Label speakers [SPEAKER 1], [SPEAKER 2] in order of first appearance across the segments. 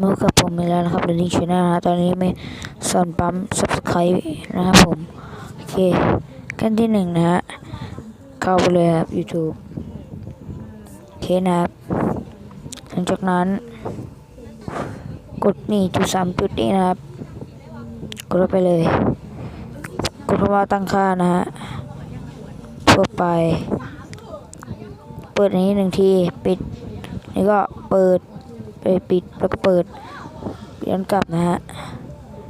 [SPEAKER 1] มาพบกับผมอีแล้วนะครับเรนนี่ชนะนะตอนนี้มีสอนปั๊ม subscribe นะครับผม โอเคขั้นที่หนึ่งนะฮะ เข้าไปเลยครับ YouTube โอเคนะครับหลังจากนั้น กดนี่จุดสามจุดนี้นะครับ กดไปเลย กดคำว่าตั้งค่านะฮะทั่วไป เปิดอันนี้หนึ่งที ปิด นี่ก็เปิด ไปปิดแล้วก็เปิดย้อนกลับนะฮะ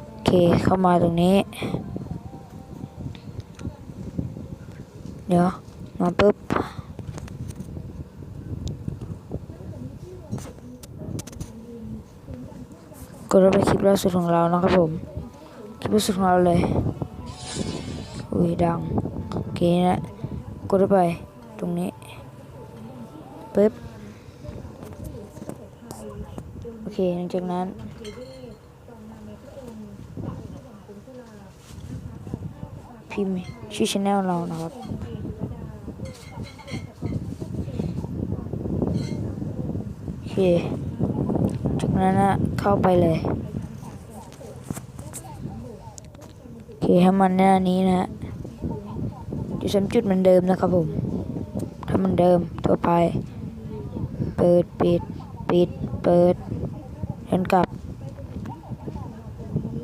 [SPEAKER 1] โอเคเข้ามาตรงนี้ เดี๋ยว มาปุ๊บกดเข้ไปคลิปล่าสุดของเรานะครับผม คลิปล่าสุดของเราเลย อุ้ยดังโอเคนะกดไปตรงนี้ปุ๊บ โอเค หลังจากนั้น พิมพ์ชื่อช anel เรานะครับโอเค จากนั้นนะเข้าไปเลย โอเคให้มันหน้านี้นะฮะจุดสามจุดเหมือนเดิมนะครับผมทำเหมือนเดิมทั่วไป เปิดปิดปิด เปิดเดินกลับ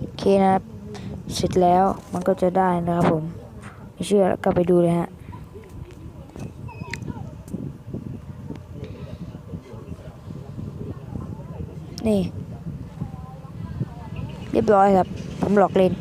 [SPEAKER 1] โอเคนะครับ เสร็จแล้วมันก็จะได้นะครับผมไม่เชื่อกลับไปดูเลยฮะนี่ เรียบร้อยครับ ผมหลอกเล่น